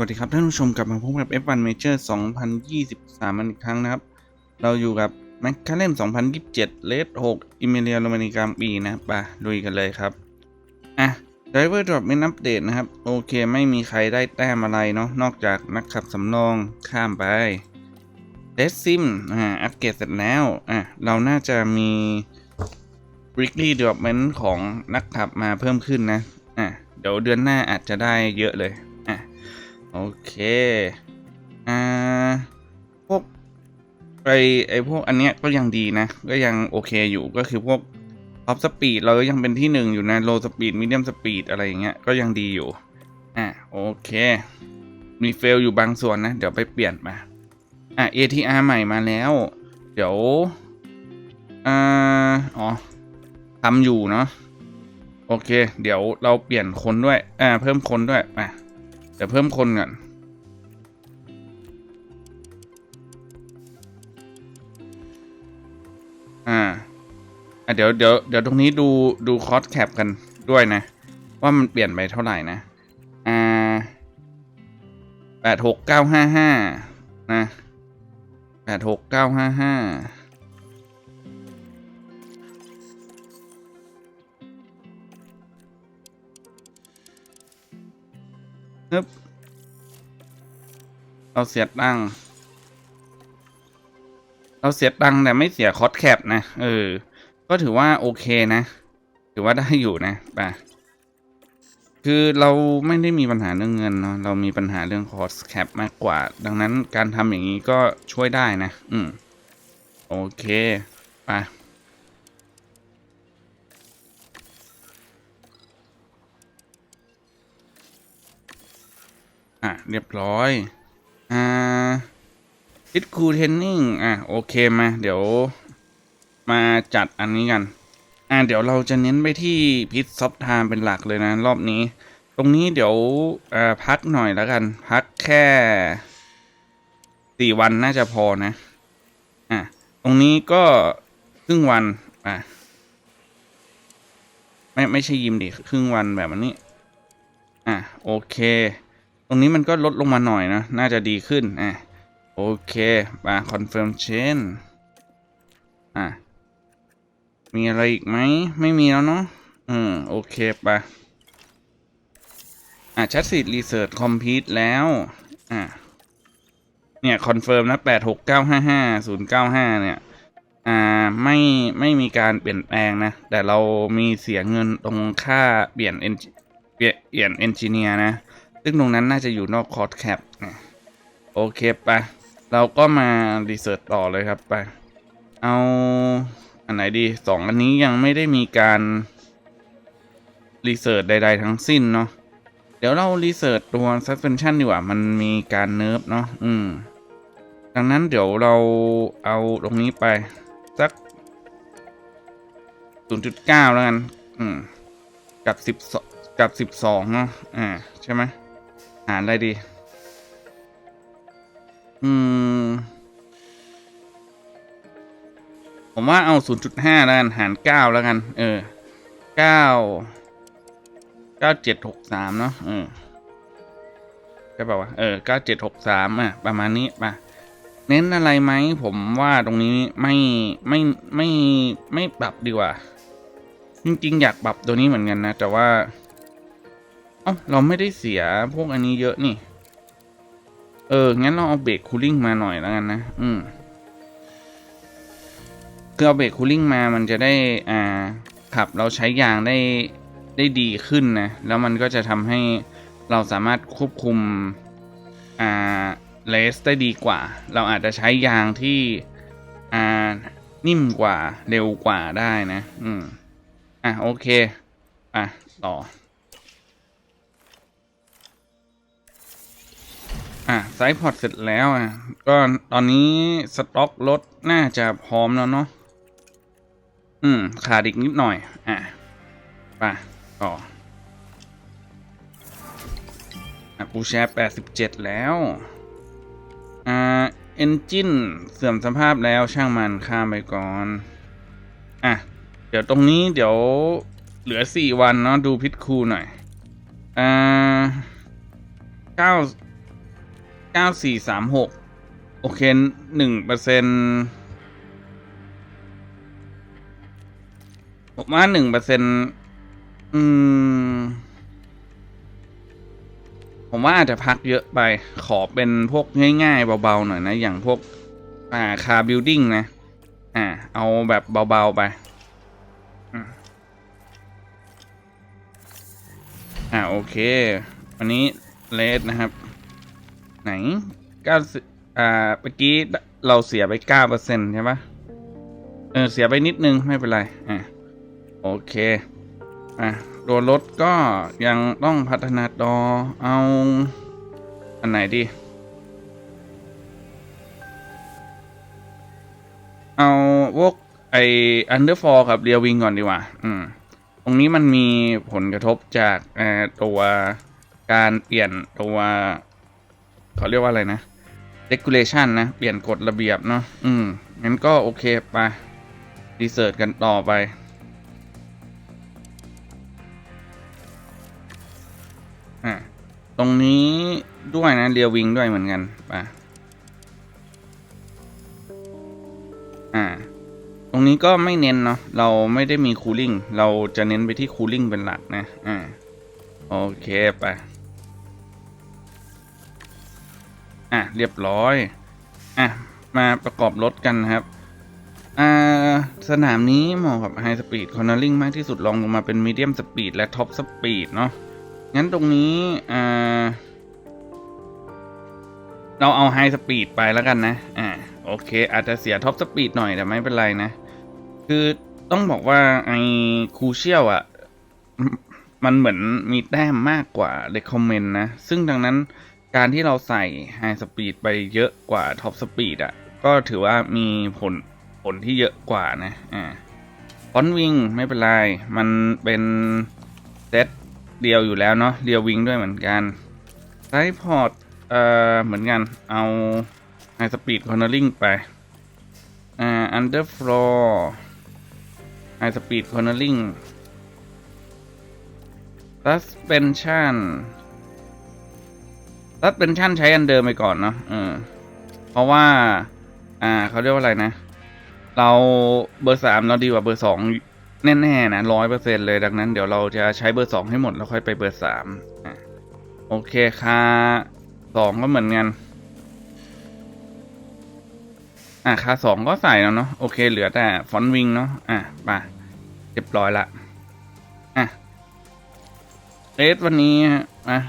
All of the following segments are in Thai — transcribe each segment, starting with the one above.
วัสดีครับท่านผู้ชมกลับมาพบกับ F1 Major 2023 มันอีกครั้งนะครับ เราอยู่กับ m c l a r e n 2027 Red 6 i m e l i a Romagna Grand Prix นะครับไปลุยกันเลยครับ อะ Driver Drop เป็นอัปเดตนะครับ โอเคไม่มีใครได้แต้มอะไรเนาะนอกจากนักขับสำรองข้ามไป d e s Sim อ่าอัปเกรดเสร็จแล้วอะเราน่าจะมี Weekly Development ของนักขับมาเพิ่มขึ้นนะอะเดี๋ยวเดือนหน้าอาจจะได้เยอะเลย โอเค อ่า พวกไอไอพวกอันเนี้ยก็ยังดีนะ ก็ยังโอเคอยู่ก็คือพวกท็อปสปีดเราก็ยังเป็นที่หนึ่งอยู่นะโลสปีดมีเดียมสปีดอะไรอย่างเงี้ยก็ยังดีอยู่ อะโอเค มีเฟลอยู่บางส่วนนะ เดี๋ยวไปเปลี่ยนมา อะ ATR ใหม่มาแล้ว เดี๋ยวอ่าอ๋อทำอยู่เนาะโอเค เดี๋ยวเราเปลี่ยนคนด้วย อ่า เพิ่มคนด้วยอะ เดี๋ยวเพิ่มคนก่อนอ่าอะเดี๋ยวเดี๋ยวเดี๋ยวตรงนี้ดูดูคอสแคปกันด้วยนะ ว่ามันเปลี่ยนไปเท่าไหร่นะ อ่าแปดหกเก้าห้าห้านะแปดหกเก้าห้าห้า ฮึบเราเสียตังเราเสียตังแต่ไม่เสียคอสแคปนะ เออ ก็ถือว่าโอเคนะ ถือว่าได้อยู่นะป่ะคือเราไม่ได้มีปัญหาเรื่องเงินเนาะเรามีปัญหาเรื่องคอสแคปมากกว่า ดังนั้นการทำอย่างนี้ก็ช่วยได้นะ อืม โอเค ไป อะ เรียบร้อย อ่าฟิตคูเทนนิ่งอะ โอเคมา เดี๋ยว มาจัดอันนี้กัน อ่าเดี๋ยวเราจะเน้นไปที่พิทซอฟไทม์เป็นหลักเลยนะ รอบนี้ ตรงนี้เดี๋ยวอ่าพักหน่อยแล้วกัน พักแค่สี่วันน่าจะพอนะ อะ ตรงนี้ก็ครึ่งวัน อะ ไม่ไม่ใช่ยิมดิ ครึ่งวันแบบนี้ อะ โอเค ตรงนี้มันก็ลดลงมาหน่อยนะ น่าจะดีขึ้น อะ โอเค มา confirm chain อะ มีอะไรอีกไหม ไม่มีแล้วเนาะ อืม โอเคไปะอะชัดสิทธิ์รีเสิร์ชคอมพิวต์แล้ว อะ เนี่ยคอนเฟิร์มนะแปดหกเก้าห้าห้าศูนย์เก้าห้าเนี่ย อ่า ไม่ ไม่มีการเปลี่ยนแปลงนะ แต่เรามีเสียเงินตรงค่าเปลี่ยนเอเปลี่ยนเปลี่ยนเอนจิเนียร์นะ ซึ่งตรงนั้นน่าจะอยู่นอกคอร์สแคปโอเคไปะเราก็มารีเสิร์ชต่อเลยครับไป เอาอันไหนดีสองอันนี้ยังไม่ได้มีการรีเสิร์ชใด ๆ ทั้งสิ้นเนาะเดี๋ยวเรารีเสิร์ชตัว suspension ดีกว่า มันมีการเนิร์ฟเนาะอืม ดังนั้นเดี๋ยวเราเอาตรงนี้ไป สัก 0.9 แล้วกัน อืม กับ 10 กับ 12 เนาะอ่า ใช่ไหม หารอะไรดี อืม ผมว่าเอา 0.5 แล้วกัน หาร 9 แล้วกัน เออ 9 9763 เนาะเออใช่ป่าวะเออ 9763 อะ ประมาณนี้ป่ะ เน้นอะไรไหม ผมว่าตรงนี้ไม่ไม่ไม่ไม่ปรับดีกว่า จริง ๆ อยากปรับตัวนี้เหมือนกันนะ แต่ว่า เอ้าเราไม่ได้เสียพวกอันนี้เยอะนี่ เออ งั้นเราเอาเบรกคูลิ่งมาหน่อยแล้วกันนะ อืมคือเอาเบรกคูลิ่งมามันจะได้ อ่า ขับเราใช้ยางได้ได้ดีขึ้นนะ แล้วมันก็จะทำให้เราสามารถควบคุม อ่า เลสได้ดีกว่า เราอาจจะใช้ยางที่ อ่า นิ่มกว่า เร็วกว่าได้นะ อืม อะ โอเค อะ ต่อ อะไซส์พอร์ตเสร็จแล้วอะก็ตอนนี้สต็อกรถน่าจะพร้อมแล้วเนาะอืม ขาดอีกนิดหน่อย อะไปต่ออะปูแชร์แปดสิบเจ็ดแล้ว อ่า เอนจินเสื่อมสภาพแล้วช่างมันข้ามไปก่อน อะ เดี๋ยวตรงนี้เดี๋ยวเหลือสี่วันเนาะดูพิษคูหน่อย อ่าเก้า ก้าสี่สามหกโอเคหนึ่งเปอร์เซ็นผมว่าหนึ่งเปอร์เซ็นอืม ผมว่าอาจจะพักเยอะไป ขอเป็นพวกง่ายๆ เบาๆ หน่อยนะ อย่างพวก อ่า คาบิลดิ้งนะ อ่า เอาแบบเบา ๆ ไป อ่า โอเค วันนี้เลสนะครับ ไหนเก้าสิอ่าเมื่อกี้เราเสียไปเก้าเปอร์เซ็นใช่ปะเออเสียไปนิดนึงไม่เป็นไรอ่าโอเคอะตัวรถก็ยังต้องพัฒนาต่อเอาอันไหนดี เอาพวกไออันเดอร์ฟอร์กับเรียวิงก่อนดีกว่า อืม ตรงนี้มันมีผลกระทบจากตัวการเปลี่ยนตัว เขาเรียกว่าอะไรนะ regulation นะ เปลี่ยนกฎระเบียบเนาะอืมงั้นก็โอเคไปรีเสิร์ชกันต่อไป อะตรงนี้ด้วยนะเรียวิงด้วยเหมือนกันไปอ่า ตรงนี้ก็ไม่เน้นเนาะเราไม่ได้มีคูลิ่งเราจะเน้นไปที่คูลิ่งเป็นหลักนะ อ่า โอเคไป อะเรียบร้อยอะมาประกอบรถกันนะครับอ่าสนามนี้เหมาะกับไฮสปีดคอนเนอร์ลิงมากที่สุดลองลงมาเป็นมีเดียมสปีดและท็อปสปีดเนาะงั้นตรงนี้อ่าเราเอาไฮสปีดไปแล้วกันนะ อ่า โอเค อาจจะเสียท็อปสปีดหน่อยแต่ไม่เป็นไรนะ คือต้องบอกว่าไอ้คูเชียลอะมมันเหมือนมีแต้มมากกว่า recommend นะ ซึ่งดังนั้น การที่เราใส่ไฮสปีดไปเยอะกว่าท็อปสปีดอะ ก็ถือว่ามีผลผลที่เยอะกว่านะอ่าฟอนวิงไม่เป็นไร มันเป็นเซตเดียวอยู่แล้วเนาะเรียววิงด้วยเหมือนกันไ i พอร์ตเอ่อเหมือนกันเอาไฮสปีดคอนเนอร์ลิงไปอ่าอันเดอร์ฟลอร์ไฮสปีดคอนเนอร์ลิงซั สเพนชั่นซัสเพนชั่นใช้อันเดิมไปก่อนเนาะเออเพราะว่า อ่าเขาเรียกว่าอะไรนะ เราเบอร์สามเราดีกว่าเบอร์สองแน่ๆนะร้อยเปอร์เซ็นเลยดังนั้นเดี๋ยวเราจะใช้เบอร์สองให้หมดแล้วค่อยไปเบอร์สามโอเคค่าสองก็เหมือนกัน อะค่าสองก็ใส่แล้วเนาะโอเค เหลือแต่ฟอนต์วิงเนาะอะไปเรียบร้อยละอะเรสวันนี้อะ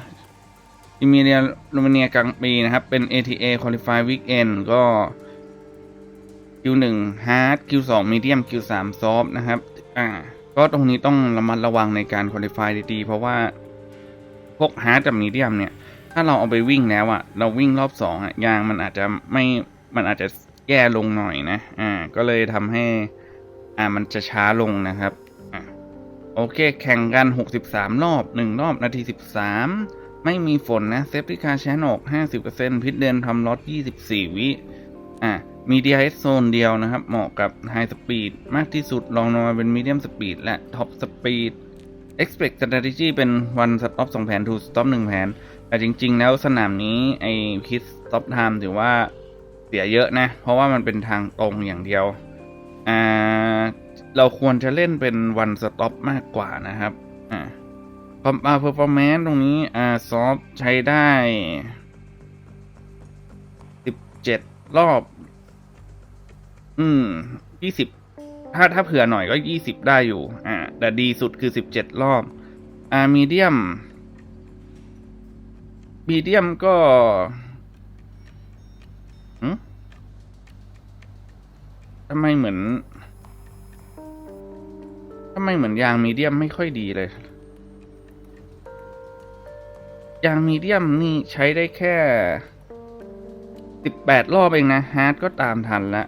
อิมิเลียโรมาเนียกลางปีนะครับ เป็น ATA Qualify Weekend ก็ Q1 Hard Q2 Medium Q3 Soft นะครับ อ่า ก็ตรงนี้ต้องระมัดระวังในการ Qualify ดีๆ เพราะว่า พวก Hard กับ Medium เนี่ย ถ้าเราเอาไปวิ่งแล้วอะเราวิ่งรอบสองอะยางมันอาจจะไม่ มันอาจจะแย่ลงหน่อยนะ อ่า ก็เลยทำให้ อ่า มันจะช้าลงนะครับ อ่าโอเค แข่งกัน 63 รอบ 1 รอบนาที 13 ไม่มีฝนนะเซฟตี้คาแชนออก50%พิษเดนทำล็อต24 วิอ่ามี DRS โซนเดียวนะครับ เหมาะกับ High Speed มากที่สุดลองลงมาเป็น Medium Speed และ Top Speed Expect Strategy เป็น One Stop 2แผน Two Stop 1แผน แต่จริง ๆ แล้วสนามนี้ไอ้ Pit Stop Time ถือว่าเสียเยอะนะ เพราะว่ามันเป็นทางตรงอย่างเดียว อ่า เราควรจะเล่นเป็น One Stop มากกว่านะครับ อ่า ความอ่า performance ตรงนี้ อ่า ซอฟใช้ได้ 17 รอบ อืมยี่สิบถ้าถ้าเผื่อหน่อยก็ยี่สิบได้อยู่ อ่า แต่ดีสุดคือสิบเจ็ดรอบ อ่ามีเดียมมีเดียมก็ทำไมเหมือนทำไมเหมือนยางมีเดียมไม่ค่อยดีเลย ยางมีเดียมนี่ใช้ได้แค่สิบแปดรอบเองนะฮาร์ดก็ตามทันละ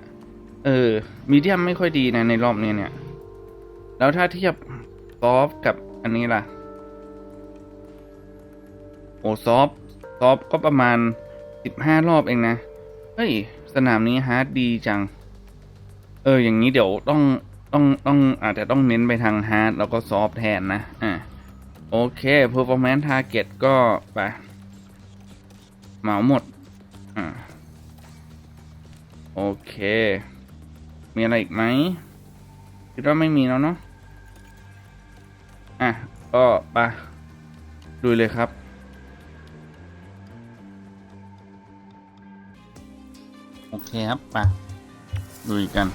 เออมีเดียมไม่ค่อยดีนะในรอบนี้เนี่ย แล้วถ้าเทียบซอฟกับอันนี้ล่ะ โอซอฟซอฟก็ประมาณสิบห้ารอบเองนะ เฮ้ย สนามนี้ฮาร์ดดีจัง เออ อย่างนี้เดี๋ยวต้องต้องต้องอาจจะต้องเน้นไปทางฮาร์ดแล้วก็ซอฟแทนนะ อะ โอเค performance target ก็ไป เหมาหมด อ่า โอเค มีอะไรอีกไหมคิดว่าไม่มีแล้วเนาะ อะ ก็ไปดูเลยครับโอเคครับไปดูกัน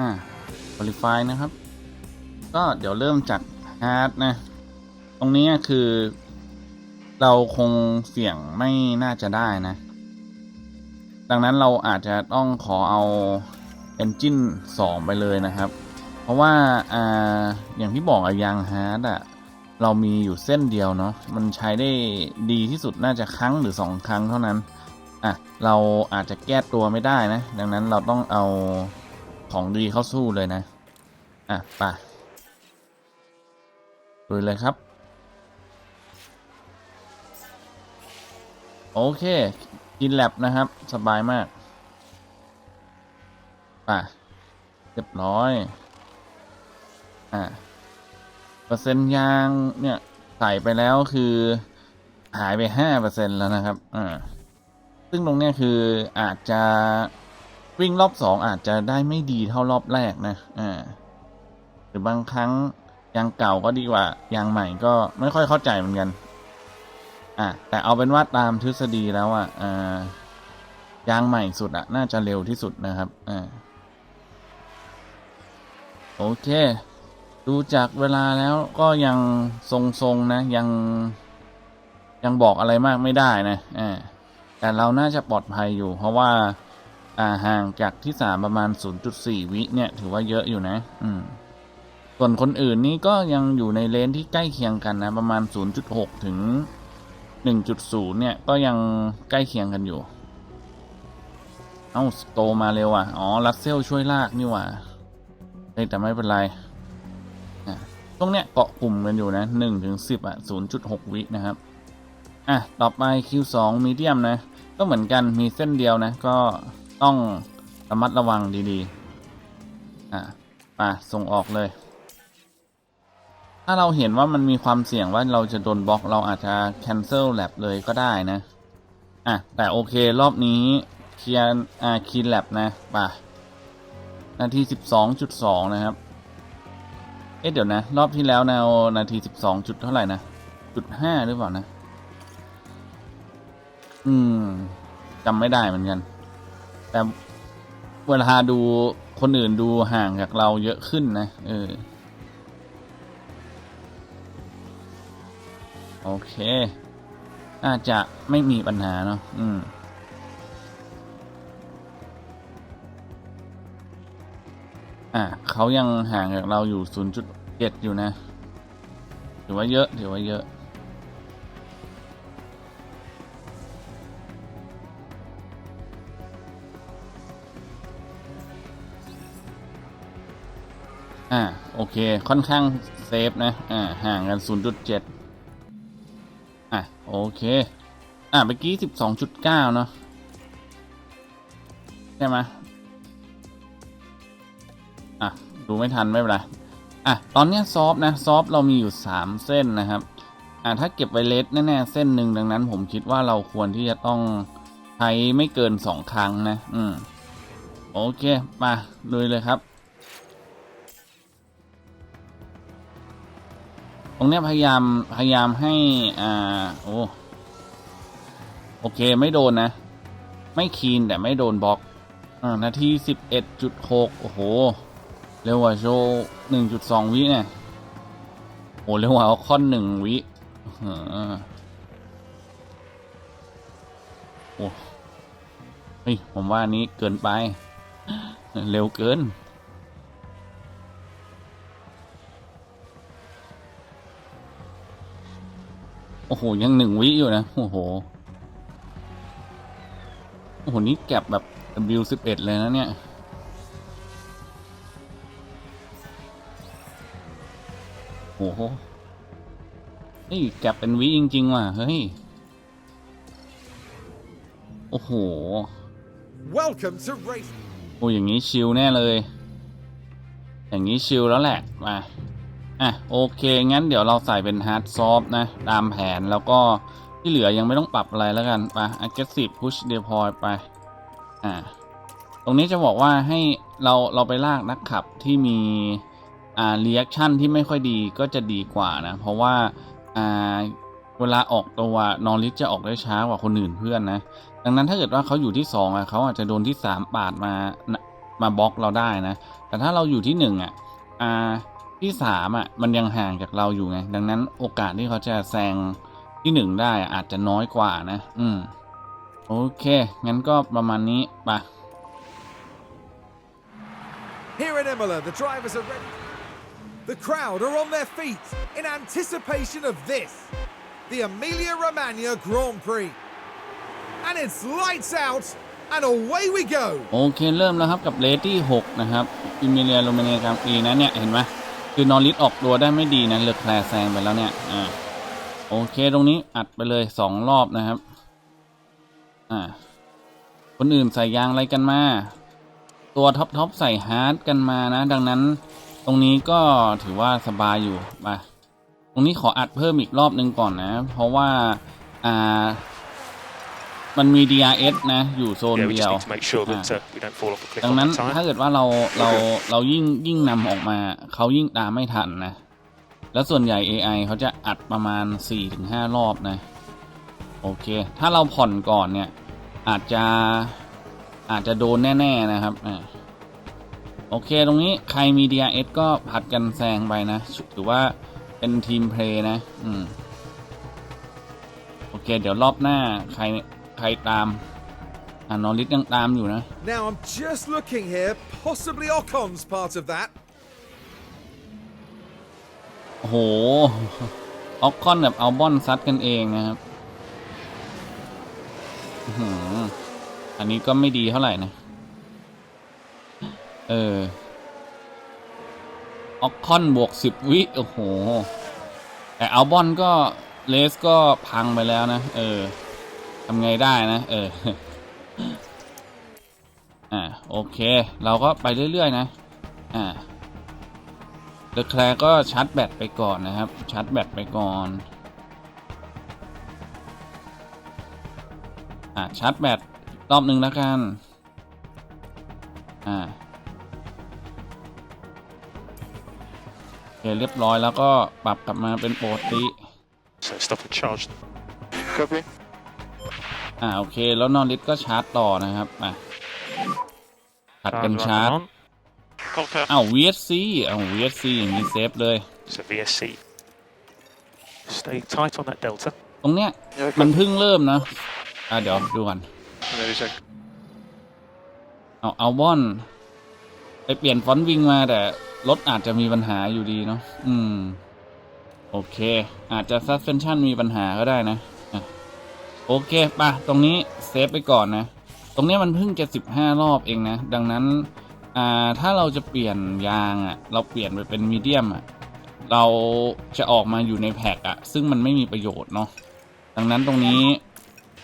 อ่า qualify นะครับ ก็เดี๋ยวเริ่มจาก hard นะ ตรงนี้คือ เราคงเสี่ยงไม่น่าจะได้นะ ดังนั้นเราอาจจะต้องขอเอา Engine 2 ไปเลยนะครับ เพราะว่าอ่าอย่างที่บอกอะยางฮาร์ดอะเรามีอยู่เส้นเดียวเนาะ มันใช้ได้ดีที่สุดน่าจะครั้งหรือ 2 ครั้งเท่านั้น อะ เราอาจจะแก้ตัวไม่ได้นะ ดังนั้นเราต้องเอา ของดีเข้าสู้เลยนะ อะไปดูเลยครับ โอเค กินแลบนะครับ สบายมากป่ะเรียบร้อย อะเปอร์เซ็นต์ยางเนี่ย ใส่ไปแล้วคือ หายไปห้าเปอร์เซ็นแล้วนะครับ อ่า ซึ่งตรงเนี้ยคืออาจจะ วิ่งรอบสองอาจจะได้ไม่ดีเท่ารอบแรกนะ อ่า หรือบางครั้งยางเก่าก็ดีกว่ายางใหม่ก็ไม่ค่อยเข้าใจเหมือนกัน อะ แต่เอาเป็นว่าตามทฤษฎีแล้วอะอ่ายางใหม่สุดอะ น่าจะเร็วที่สุดนะครับ อ่า โอเค ดูจากเวลาแล้วก็ยังทรงๆนะ ยัง ยังบอกอะไรมากไม่ได้นะ อ่า แต่เราน่าจะปลอดภัยอยู่ เพราะว่าอ่า ห่างจากที่สามประมาณ 0.4 วิเนี่ย ถือว่าเยอะอยู่นะ อืม ส่วนคนอื่นนี่ก็ยังอยู่ในเลนที่ใกล้เคียงกันนะ ประมาณ 0.6 ถึง 1.0 เนี่ย ก็ยังใกล้เคียงกันอยู่ เอ้าสโตมาเร็วอะ อ๋อรัสเซลช่วยลากนี่ว่าเฮ้แต่ไม่เป็นไรอะตรงเนี้ยเกาะกลุ่มกันอยู่นะ1ถึง10 อะ 0.6 วินะครับ อะ ต่อไป Q2 มีเดียมนะ ก็เหมือนกันมีเส้นเดียวนะก็ ต้องระมัดระวังดีๆ อะไปส่งออกเลย ถ้าเราเห็นว่ามันมีความเสี่ยงว่าเราจะโดนบล็อก เราอาจจะ cancel lab เลยก็ได้นะ อะ แต่โอเครอบนี้เคลียร์อ่าคีนแลบนะป่ะนาทีสิบสองจุดสองนะครับ เอ๊ะเดี๋ยวนะ รอบที่แล้วแนวนาทีสิบสองจุดเท่าไหร่นะจุดห้าหรือเปล่านะ อืมจำไม่ได้เหมือนกัน แต่เวลาดูคนอื่นดูห่างจากเราเยอะขึ้นนะ เออ โอเค น่าจะไม่มีปัญหาเนาะอืม อะเขายังห่างจากเราอยู่ 0.7 อยู่นะ ถือว่าเยอะ ถือว่าเยอะ อ่าโอเคค่อนข้างเซฟนะอ่าห่างกัน 0.7 อะโอเค อะเมื่อกี้ 12.9 เนาะใช่ไหมอะ ดูไม่ทันไม่เป็นไรอะ ตอนเนี้ยซอฟนะ ซอฟเรามีอยู่ 3 เส้นนะครับ อะ ถ้าเก็บไว้เลสแน่ ๆ เส้นหนึ่งดังนั้น ผมคิดว่าเราควรที่จะต้องใช้ไม่เกิน 2 ครั้งนะ อืม โอเคมาลุยเลยครับ ตรงเนี้ยพยายามพยายามให้อ่าโอ้โอเคไม่โดนนะ ไม่คีนแต่ไม่โดนบล็อกอ่านาทีสิบเอ็ดจุดหกโอ้โห เร็วกว่าโชว์หนึ่งจุดสองวิเนี่ยโอ้เร็วกว่าเอาค่อนหนึ่งวิเออโอ้เฮ้ยผมว่านี้เกินไป เร็วเกิน โอ้โห ยังหนึ่งวิอยู่นะ โอ้โห โอ้โห นี่แก็บแบบ W11 เลยนะเนี่ยโอ้โหนี่แก็บเป็นวิจริง ๆ ว่ะ เฮ้ย โอ้โห Welcome to race. โอ้อย่างนี้ชิลแน่เลย อย่างนี้ชิลแล้วแหละ มา อะโอเค งั้นเดี๋ยวเราใส่เป็นฮาร์ดซอฟนะ ตามแผนแล้วก็ที่เหลือยังไม่ต้องปรับอะไรแล้วกันไป aggressive push deploy ไปอ่าตรงนี้จะบอกว่าให้เราเราไปลากนักขับที่มีอ่า reaction ที่ไม่ค่อยดีก็จะดีกว่านะ เพราะว่าอ่าเวลาออกตัวนอริสจะออกได้ช้ากว่าคนอื่นเพื่อนนะ ดังนั้นถ้าเกิดว่าเขาอยู่ที่สองอะเขาอาจจะโดนที่สามปาดมามาบล็อกเราได้นะ แต่ถ้าเราอยู่ที่หนึ่งอะอ่า ที่สามอะมันยังห่างจากเราอยู่ไง ดังนั้นโอกาสที่เขาจะแซงที่หนึ่งได้อะอาจจะน้อยกว่านะ อืม โอเค งั้นก็ประมาณนี้ไป Here in Imola, the drivers are ready. The crowd are on their feet in anticipation of this, the Emilia Romagna Grand Prix. And it's lights out, and away we go. โอเค เริ่มแล้วครับกับเลสที่6นะครับอิมิเลียโรมาเนียกลางปีนะเนี่ย เห็นไหม คือนอริสออกตัวได้ไม่ดีนะเลือแคลร์แซงไปแล้วเนี่ยอ่าโอเคตรงนี้อัดไปเลย2รอบนะครับ อ่า คนอื่นใส่ยางอะไรกันมา ตัวท็อปท็อปใส่ฮาร์ดกันมานะ ดังนั้นตรงนี้ก็ถือว่าสบายอยู่มาตรงนี้ขออัดเพิ่มอีกรอบหนึ่งก่อนนะ เพราะว่า อ่า มันมี DRS นะอยู่โซน Yeah, we เดี just ยว need to make sure that uh, we don't fall off a cliff ดัง on นั้น that ถ้า tyre. เกิดว่าเราเราเรายิ่งยิ่งนำออกมาเขายิ่งตามไม่ทันนะ แล้วส่วนใหญ่ AI เขาจะอัดประมาณ 4-5 รอบนะ โอเค ถ้าเราผ่อนก่อนเนี่ย อาจจะอาจจะโดนแน่ ๆ นะครับอ่าโอเค ตรงนี้ใครมี DRS ก็ผัดกันแซงไปนะถือว่าเป็นทีมเพลย์นะ อืม โอเค เดี๋ยวรอบหน้าใคร ใครตามอ่านอริสยังตามอยู่นะ Now I'm just looking here, possibly Ocon's part of that. โอ้โหออกคอนกับอัลบอนซัดกันเองนะครับอื้อหืออันนี้ก็ไม่ดีเท่าไหร่นะ เออออกคอนบวกสิบวิ โอ้โห แต่อัลบอนก็เลสก็พังไปแล้วนะ เออ ทำไงได้นะ เออ อ่า โอเค เราก็ไปเรื่อย ๆ นะ อ่าเดอะแคลร์ก็ชาร์จแบตไปก่อนนะครับ ชาร์จแบตไปก่อน อ่าชาร์จแบตรอบหนึ่งแล้วกัน อ่าโอเคเรียบร้อยแล้วก็ปรับกลับมาเป็นปกติ So stop and charge. Copy. อ่าโอเค แล้วนอนลิสก็ชาร์จต่อนะครับอะผัดกันชาร์จ Contact. อ้าว VSC อ้าว VSC อย่างนี้เซฟเลย So VSC. Stay tight on that delta. ตรงเนี้ยมันเพิ่งเริ่มนะ อ่าเดี๋ยวดูกันเอาเอาบอนไปเปลี่ยนฟอนต์วิ่งมาแต่รถอาจจะมีปัญหาอยู่ดีเนาะอืม โอเค อาจจะ suspension มีปัญหาก็ได้นะอะ โอเคป่ะตรงนี้เซฟไปก่อนนะ ตรงเนี้ยมันเพิ่งจะสิบห้ารอบเองนะ ดังนั้นอ่าถ้าเราจะเปลี่ยนยางอะ่ะ เราเปลี่ยนไปเป็นมีเดียมอะ เราจะออกมาอยู่ในแพ็กอะ ซึ่งมันไม่มีประโยชน์เนาะ ดังนั้นตรงนี้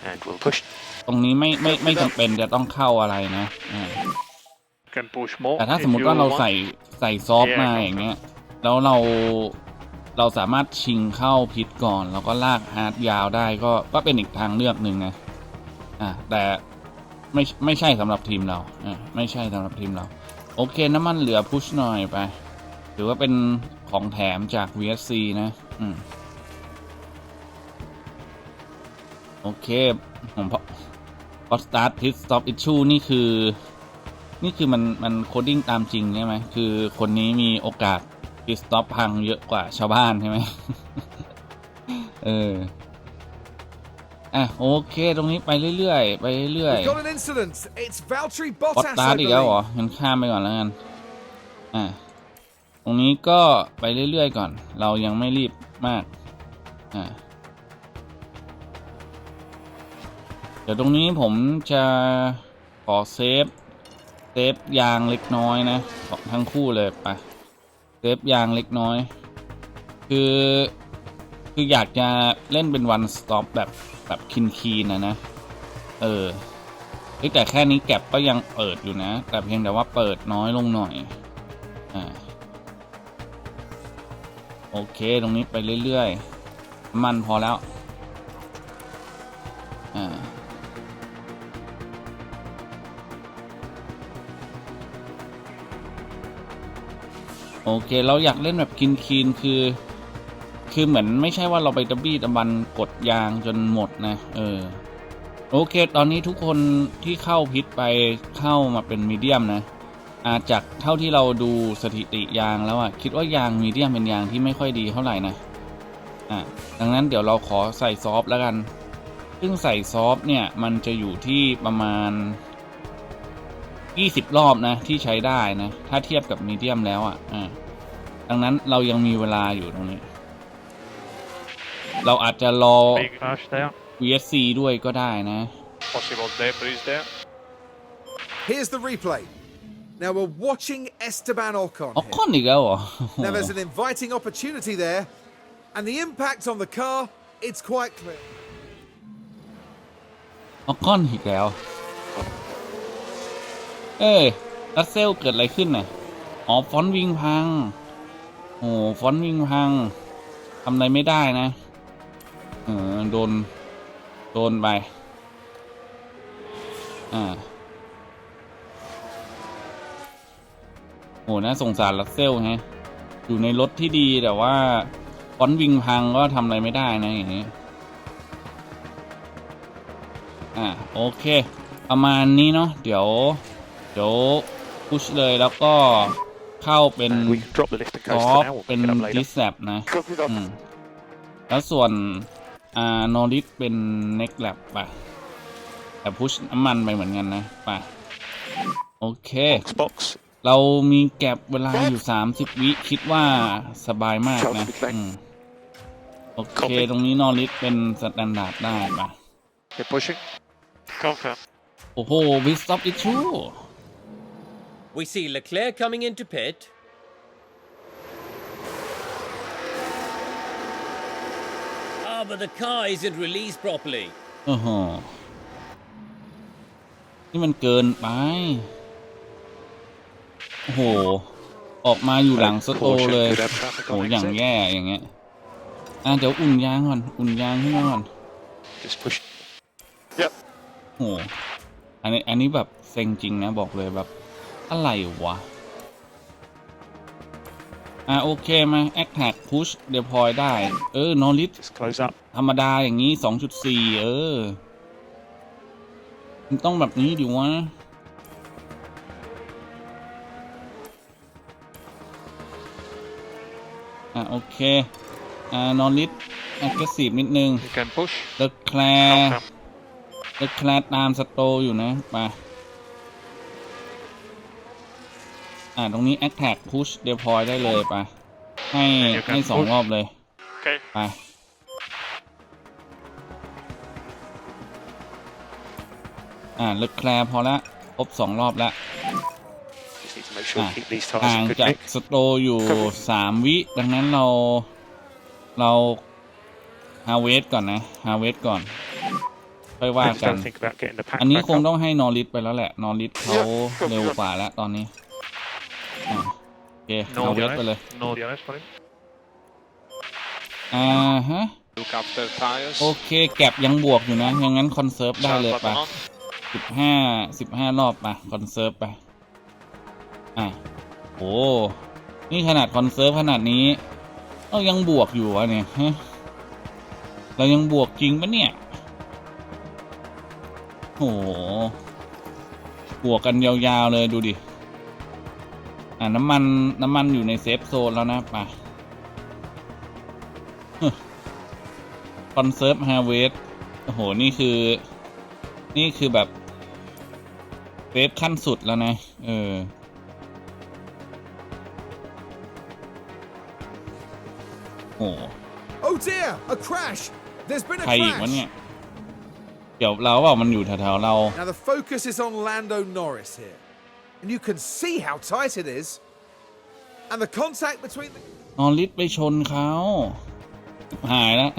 And we'll push. ตรงนี้ไม่ไม่ไม่จำเป็นจะต้องเข้าอะไรนะอ่า can push more. แต่ถ้า if สมมติ you ว่าเรา want. ใส่ใส่ซอฟต์ Yeah, มาครับอย่างเงี้ย แล้วเรา เราสามารถชิงเข้าพิษก่อน แล้วก็ลากฮาร์ดยาวได้ก็ก็เป็นอีกทางเลือกหนึ่งนะอ่าแต่ไม่ไม่ใช่สำหรับทีมเราอ่าไม่ใช่สำหรับทีมเรา โอเคน้ำมันเหลือพุชหน่อยไปถือว่าเป็นของแถมจาก VSC นะอืมโอเค ผมพอพอ start pit stop issue นี่คือ นี่คือมันมันโคดดิ้งตามจริงใช่ไหม คือคนนี้มีโอกาส pit stop พังเยอะกว่าชาวบ้านใช่ไหมเอออะโอเค ตรงนี้ไปเรื่อยๆ ไปเรื่อย We've got an incident. It's Valtteri ๆพอ Bottas. สตาร์ท I อีกแล้วเหรอ believe. งั้นข้ามไปก่อนแล้วกันอะตรงนี้ก็ไปเรื่อยๆก่อน เรายังไม่รีบมากอะเดี๋ยวตรงนี้ผมจะขอเซฟ เซฟยางเล็กน้อยนะของทั้งคู่เลยไป เซฟยางเล็กน้อย คือคืออยากจะเล่นเป็นวันสต็อปแบบแบบคินคีนะนะ เออแต่แค่นี้แก็บก็ยังเปิดอยู่นะ แต่เพียงแต่ว่าเปิดน้อยลงหน่อย อ่า โอเค ตรงนี้ไปเรื่อยๆ มันพอแล้ว โอเค เราอยากเล่นแบบคินคีนคือ คือเหมือนไม่ใช่ว่าเราไปตะบี้ตะบันกดยางจนหมดนะ เออ โอเค ตอนนี้ทุกคนที่เข้าพิษไปเข้ามาเป็นมีเดียมนะอาจากเท่าที่เราดูสถิติยางแล้วอะคิดว่ายางมีเดียมเป็นยางที่ไม่ค่อยดีเท่าไหร่นะอะดังนั้นเดี๋ยวเราขอใส่ซอฟต์แล้วกัน ซึ่งใส่ซอฟต์เนี่ยมันจะอยู่ที่ประมาณ 20 รอบนะ ที่ใช้ได้นะ ถ้าเทียบกับมีเดียมแล้วอะอะดังนั้นเรายังมีเวลาอยู่ตรงนี้ เราอาจจะรอ Big crash there. VSC ด้วยก็ได้นะ Possible debris there. Here's the replay. Now we're watching Esteban Ocon ออก here. คอนอีกแล้วเหรอ Now there's an inviting opportunity there, and the impact on the car, it's quite clear. ออกคอนอีกแล้ว เอ้ยรัสเซลเกิดอะไรขึ้นน่ะ อ๋อ ฟอนต์วิงพัง โอ้ฟอนต์วิงพัง ทำอะไรไม่ได้นะ เออโดน โดนไป อ่า โหน่าสงสารรัสเซลฮะ อยู่ในรถที่ดีแต่ว่า ฟอนต์วิงพังก็ทำอะไรไม่ได้นะอย่างนี้ อ่า โอเค ประมาณนี้เนาะ เดี๋ยว เดี๋ยวพุชเลยแล้วก็เข้าเป็น And we can drop the lift and ซอ coaster ฟ now. We'll เป็น pick it up ดิ later. สแ p นะอืมแล้วส่วนอ่านอริสเป็นเน็กแลบไปแต่พุชน้ำมันไปเหมือนกันนะไปโอเค Box, box. เรามีแก็บเวลาอยู่ 30 วิคิดว่าสบายมากนะอืมโอเค ตรงนี้นอริสเป็นสแตนดาร์ดได้ปะ They're pushing. Confirm. โอ้โหวิสต็อปอิชู We see Leclerc coming into pit. Ah, but the car isn't released properly. โอ้โหนี่มันเกินไป โอ้โห ออกมาอยู่หลังสโตร์เลย Could have traffic โอ้โห on อย่าง exit. แย่อย่างเงี้ย อะเดี๋ยวอุ่นยางก่อน อุ่นยางขึ้นมาก่อน Just push. Yep. โอ้โหอันนี้ อันนี้แบบเซ็งจริงนะบอกเลยแบบ อะไรวะ อะโอเคมาแอคแท็กพุชเดพอยได้ เออนอริส Just close up. ธรรมดาอย่างนี้สองจุดสี่เออ มันต้องแบบนี้ดิวะอะโอเค อ่านอริสแอคทีฟนิดนึง You can push. เลอแคลร์ Confirm. เลอแคลร์ตามสโตอยู่นะไป อะตรงนี้แอคแท็กพุชเดพอยได้เลยไป ให้ You can ให้สอง push รอบเลย Okay. ไป อ่าเลอแคลร์พอละครบสองรอบแล้ว Just need to make sure we Ah. keep these tires ห่าง in good จาก nick. สโตอยู่สามวิ ดังนั้นเรา เราฮาเวสก่อนนะฮาเวสก่อน ค่อยว่า Just กัน don't think about getting the pack อันนี้ back คง up. ต้องให้นอริสไปแล้วแหละ นอริสเขาเร็วกว่าแล้วตอนนี้ อะโอเค No ฮาเวสไปเลย DRS. No DRS for him. อ่าฮะ Look after tires. โอเค แก็บยังบวกอยู่นะอย่างนั้นคอนเซิร์ฟได้ Start เลย button ปะ on. สิบห้าสิบห้ารอบไปคอนเซิร์ฟไป อะโอ้นี่ขนาดคอนเซิร์ฟขนาดนี้เรายังบวกอยู่วะเนี่ยฮะเรายังบวกจริงปะเนี่ยโอ้โหบวกกันยาวๆเลยดูดิ อะน้ำมันน้ำมันอยู่ในเซฟโซนแล้วนะไปคอนเซิร์ฟฮาเวสโอ้โห นี่คือ นี่คือแบบเวฟขั้นสุดแล้วนะ เออ โอ้ Oh dear, a crash! There's been a ใครอีกวะ crash. เนี่ย เดี๋ยวเราว่ามันอยู่แถวๆเรา Now the focus is on Lando Norris here. And you can see how tight it is. And the contact between the นอนลิสไปชนเขาหายแล้ว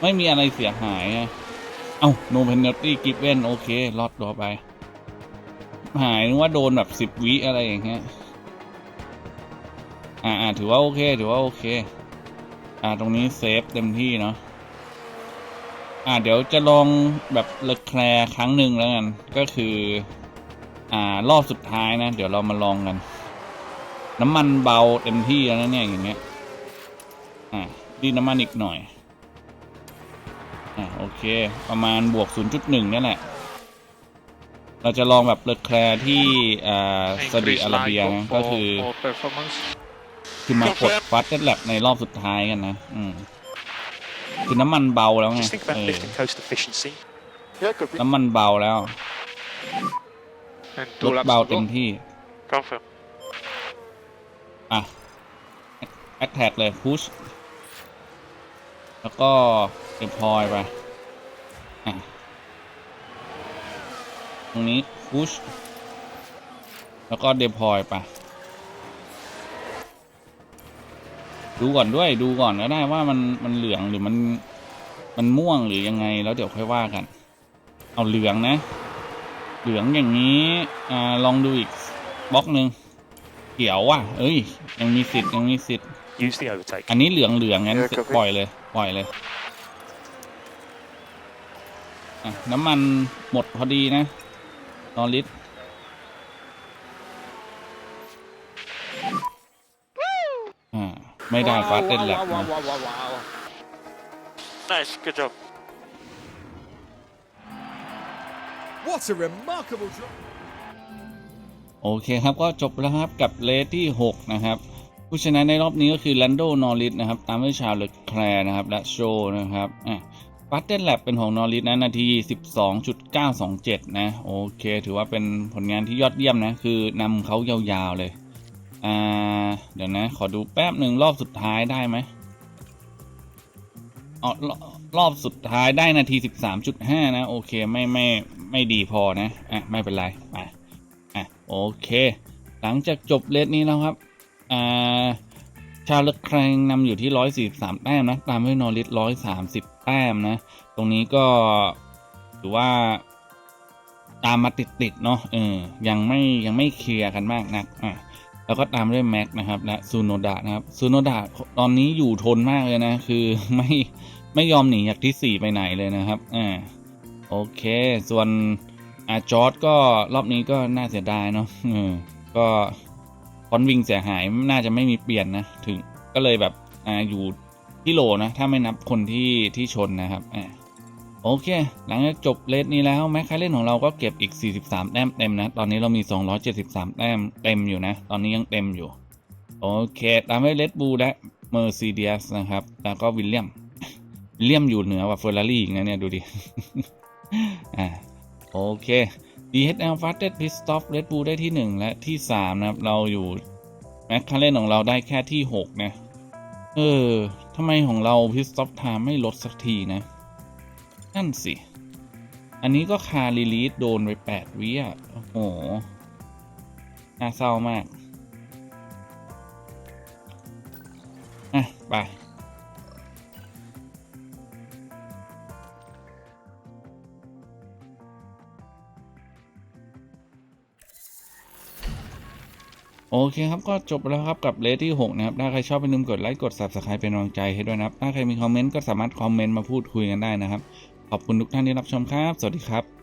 ไม่มีอะไรเสียหายเอ้า no penalty given โอเครอดตัวไป หายนึกว่าโดนแบบสิบวิอะไรอย่างเงี้ยอ่าอ่าถือว่าโอเค ถือว่าโอเค อ่า ตรงนี้เซฟเต็มที่เนาะ อ่าเดี๋ยวจะลองแบบเลแคลร์ครั้งหนึ่งแล้วกัน ก็คือ อ่ารอบสุดท้ายนะ เดี๋ยวเรามาลองกัน น้ำมันเบาเต็มที่แล้วนะเนี่ยอย่างเงี้ย อ่าดีน้ำมันอีกหน่อย อ่าโอเค ประมาณบวก 0.1นี่แหละ เราจะลองแบบเลแคลร์ที่อ่าซาอุดิ Increase อาระเบีย line นะ for, ก็คือ for performance. คือมากดฟัดเต็ดแลบในรอบสุดท้ายกันนะ อืม คือน้ำมันเบาแล้วไง Just think about เออ lifting coast efficiency. Yeah, copy. น้ำมันเบาแล้ว And ร two ถ laps เบา to เต็ม go. ที่ Confirm. อะแอคแท็กเลยพุชแล้วก็เดพอยไปอะตรงนี้พุชแล้วก็เดพอยไป ดูก่อนด้วยดูก่อนก็ได้ว่ามันมันเหลืองหรือมันมันม่วงหรือยังไงแล้วเดี๋ยวค่อยว่ากัน เอาเหลืองนะ เหลืองอย่างนี้อ่าลองดูอีกบล็อกหนึ่งเขียวว่ะเอ้ย ยังมีสิทธิ์ยังมีสิทธิ์ Use the overtake. อันนี้เหลืองเหลืองงั้นเออครับพี่ปล่อยเลย ปล่อยเลยอะน้ำมันหมดพอดีนะนอริสอ่า ไม่ได้ฟาสเต้นแลบนะ Nice, good job. What a remarkable drive. โอเคครับก็จบแล้วครับกับเลสที่ 6 นะครับ ผู้ชนะในรอบนี้ก็คือแลนโดนอริสนะครับ ตามด้วยชาร์ลเลแคลร์นะครับ และโชนะครับอะฟัตเต้นแลบเป็นของนอริสนะนาที 12.927 นะ โอเค ถือว่าเป็นผลงานที่ยอดเยี่ยมนะ คือนำเขายาวๆเลย อ่า เดี๋ยวนะ ขอดูแป๊บหนึ่งรอบสุดท้ายได้ไหมอ๋อรอบรอบสุดท้ายได้นาที13.5นะ โอเค ไม่ ไม่ ไม่ดีพอนะ อะ ไม่เป็นไรไปอะ โอเค หลังจากจบเลสนี้แล้วครับ อ่า ชาร์ลแครงนำอยู่ที่143แต้มนะ ตามด้วยนอริส130แต้มนะ ตรงนี้ก็ถือว่าตามมาติดๆเนาะเออยังไม่ยังไม่เคลียร์กันมากนักอะ แล้วก็ตามด้วยแม็กนะครับและซูโนดะนะครับซูโนดะตอนนี้อยู่ทนมากเลยนะ คือไม่ไม่ยอมหนีจากที่ 4 ไปไหนเลยนะครับอ่าโอเค ส่วนอาจอร์ดก็รอบนี้ก็น่าเสียดายเนาะเออก็ฟอนวิงเสียหายน่าจะไม่มีเปลี่ยนนะ ถึงก็เลยแบบอ่าอยู่ที่โหลนะ ถ้าไม่นับคนที่ที่ชนนะครับอ่า โอเค หลังจากจบเลสนี้แล้วแม็กคาเล่นของเราก็เก็บอีก 43 แต้มเต็มนะ ตอนนี้เรามี 273 แต้มเต็มอยู่นะ ตอนนี้ยังเต็มอยู่ โอเค ตามด้วยเลดบูและเมอร์ซีเดียสนะครับ แล้วก็วิลเลียม วิลเลียมอยู่เหนือกว่าเฟอร์รารี่อีกนะเนี่ย ดูดิ อ่า โอเค DHL Fastest Pit Stop Red Bull ได้ที่ 1 และที่ 3 นะครับ เราอยู่ m c l a r e n ของเราได้แค่ที่ 6 นะ เออทำไมของเรา Pit Stop Time ไม่ลดสักทีนะ นั่นสิ อันนี้ก็คารีลีสโดนไป8วิอะ โอ้โห น่าเศร้ามาก อะ ไป โอเคครับ ก็จบแล้วครับกับเลที่ 6 นะครับ ถ้าใครชอบอย่าลืมกดไลค์ กด Subscribe เป็นกำลังใจให้ด้วยนะครับ ถ้าใครมีคอมเมนต์ก็สามารถคอมเมนต์มาพูดคุยกันได้นะครับ ขอบคุณทุกท่านที่รับชมครับ สวัสดีครับ